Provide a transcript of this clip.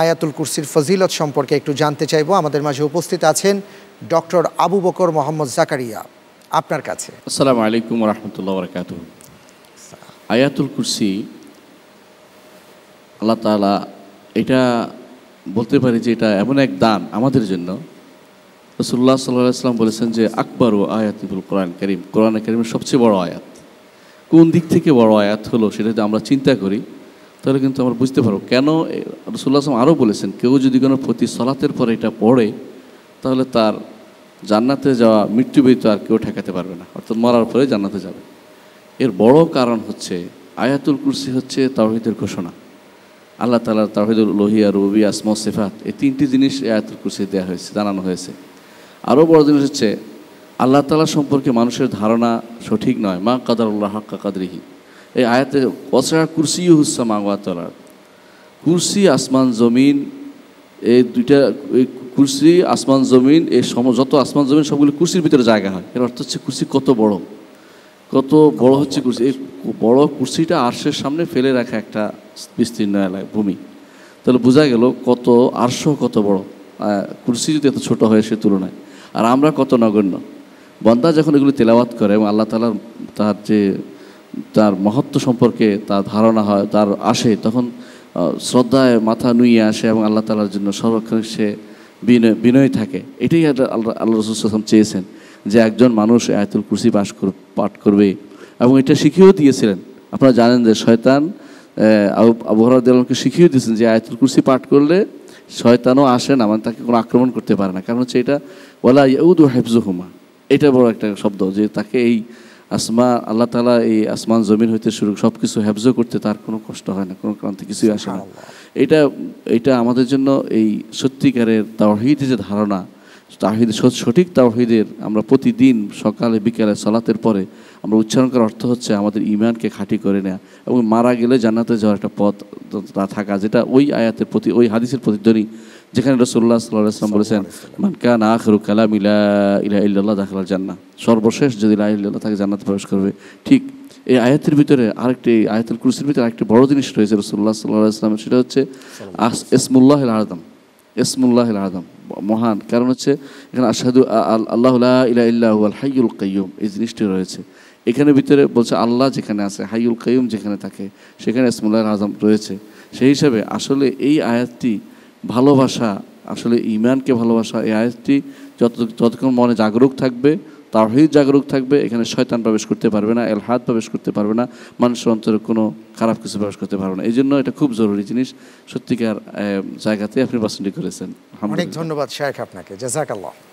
আয়াতুল কুরসির ফজিলত সম্পর্কে একটু জানতে চাইব। আমাদের মাঝে উপস্থিত আছেন ডক্টর আবু বকর মোহাম্মদ জাকারিয়া, আপনার কাছে। আসসালামু আলাইকুম রহমতুল্লাহ বরকাত আয়াতুল কুরসি, আল্লাহ তাআলা এটা বলতে পারি যে এটা এমন এক দান আমাদের জন্য। রসুল্লাহ সাল্লাহ সাল্লাম বলেছেন যে, আকবর ও আয়াতুল কোরআন করিম। কোরআন করিমের সবচেয়ে বড় আয়াত। কোন দিক থেকে বড় আয়াত হলো সেটা যদি আমরা চিন্তা করি, তাহলে কিন্তু আমরা বুঝতে পারব কেন রসুল্লাহ আসলাম আরও বলেছেন, কেউ যদি কোনো প্রতি সলাতের পরে এটা পড়ে, তাহলে তার জান্নাতে যাওয়া মৃত্যু আর কেউ ঠেকাতে পারবে না, অর্থাৎ মরার পরে জান্নাতে যাবে। এর বড় কারণ হচ্ছে, আয়াতুল কুরসি হচ্ছে তাওহিদের ঘোষণা। আল্লাহ তালা তাহিদুল লোহিয়া রবি আসমা সেফাত, এই তিনটি জিনিস আয়াতুল কুরসি দেওয়া হয়েছে, জানানো হয়েছে। আরও বড় জিনিস হচ্ছে, আল্লাহ তালা সম্পর্কে মানুষের ধারণা সঠিক নয়, মা কাদার উল্লাহ হাক্কা কাদরিহি। এই আয়াতে অসরা কুরসি হুসা মাওয়াতলার কুরসি, আসমান, জমিন, এই দুইটা কুরসি, আসমান, জমিন, এই সম, যত আসমান, জমিন, সবগুলো কুরসির ভিতরে জায়গা হয়। এর অর্থ হচ্ছে কুরসি কত বড়। কত বড় হচ্ছে কুরসি। এই বড় কুরসিটা আরশের সামনে ফেলে রাখা একটা বিস্তীর্ণ এলাকা, ভূমি। তাহলে বোঝা গেল কত আরশ কত বড়। কুরসি যদি এত ছোট হয় সে তুলনায়। আর আমরা কত নগণ্য। বন্দা যখন এগুলো তেলাওয়াত করে এবং আল্লাহ তালার তার যে, তার মহত্ব সম্পর্কে তার ধারণা হয়, তার আসে, তখন শ্রদ্ধায় মাথা নুইয়ে আসে এবং আল্লাহ তালার জন্য সর্বক্ষণ সে বিনয় বিনয় থাকে। এটাই আল্লাহ আল্লাহ রসুলাম চেয়েছেন যে একজন মানুষ আয়াতুল কুরসি কর, পাঠ করবে এবং এটা শিখিয়েও দিয়েছিলেন। আপনারা জানেন যে শয়তান আবহাওয়াকে শিখিয়ে দিয়েছেন যে আয়াতুল কুরসি পাঠ করলে শয়তানও আসে না মানে তাকে কোনো আক্রমণ করতে পারে না। কারণ হচ্ছে এটা ওলা ইউদু হেফজুহুমা এটা বড় একটা শব্দ যে তাকে এই আসমা আল্লাহ তালা এই আসমান জমিন হইতে শুরু সব কিছু হ্যাবজো করতে তার কোনো কষ্ট হয় না কোনো ক্রান্তি কিছুই আসে না। এটা এটা আমাদের জন্য এই সত্যিকারের তাওহিদের যে ধারণা তাহিদ সঠিক তাওহিদের আমরা প্রতিদিন সকালে, বিকালে সলাতের পরে আমরা উচ্চারণ করার অর্থ হচ্ছে আমাদের ইমানকে খাঁটি করে নেওয়া এবং মারা গেলে জান্নাতে যাওয়ার একটা পথ থাকা, যেটা ওই আয়াতের প্রতি, ওই হাদিসের প্রতিধ্বনি যেখানে রসুল্লাহ সাল্লাহ আসলাম বলেছেন মানকা না আখরু কালাম ইলা ইলা ইল্লাল্লাহ দাখলাল জান্না সর্বশেষ যদি লা ইল্লাল্লাহ তাকে জান্নাতে প্রবেশ করবে। ঠিক এই আয়াতের ভিতরে আরেকটি আয়াতুল কুরসির ভিতরে আরেকটি বড় জিনিস রয়েছে রসুল্লাহ সাল্লাহ আসলামের সেটা হচ্ছে আস ইসমুল্লাহ আদম ইসমুল্লাহ আদম মহান। কারণ হচ্ছে এখানে আসাদু আল্লাহ ইলা ইল্লাহ হাইউল কাইয়ুম, এই জিনিসটি রয়েছে। এখানে ভিতরে বলছে আল্লাহ যেখানে আছে হাইউল কাইয়ুম যেখানে থাকে, সেখানে ইসমুল্লাহ আজম রয়েছে। সেই হিসাবে আসলে এই আয়াতটি ভালোবাসা, আসলে ইমানকে ভালোবাসা, এই আয়াতটি যত, যতক্ষণ মনে জাগরুক থাকবে তাহিদ জাগরুক থাকবে এখানে শয়তান প্রবেশ করতে পারবে না এলহাদ প্রবেশ করতে পারবে না মানুষের অন্তরে কোনো খারাপ কিছু প্রবেশ করতে পারবে না। এই জন্য এটা খুব জরুরি জিনিস সত্যিকার জায়গাতে আপনি বাসনটি করেছেন। অনেক ধন্যবাদ শেখ আপনাকে। জাজাকাল্লাহ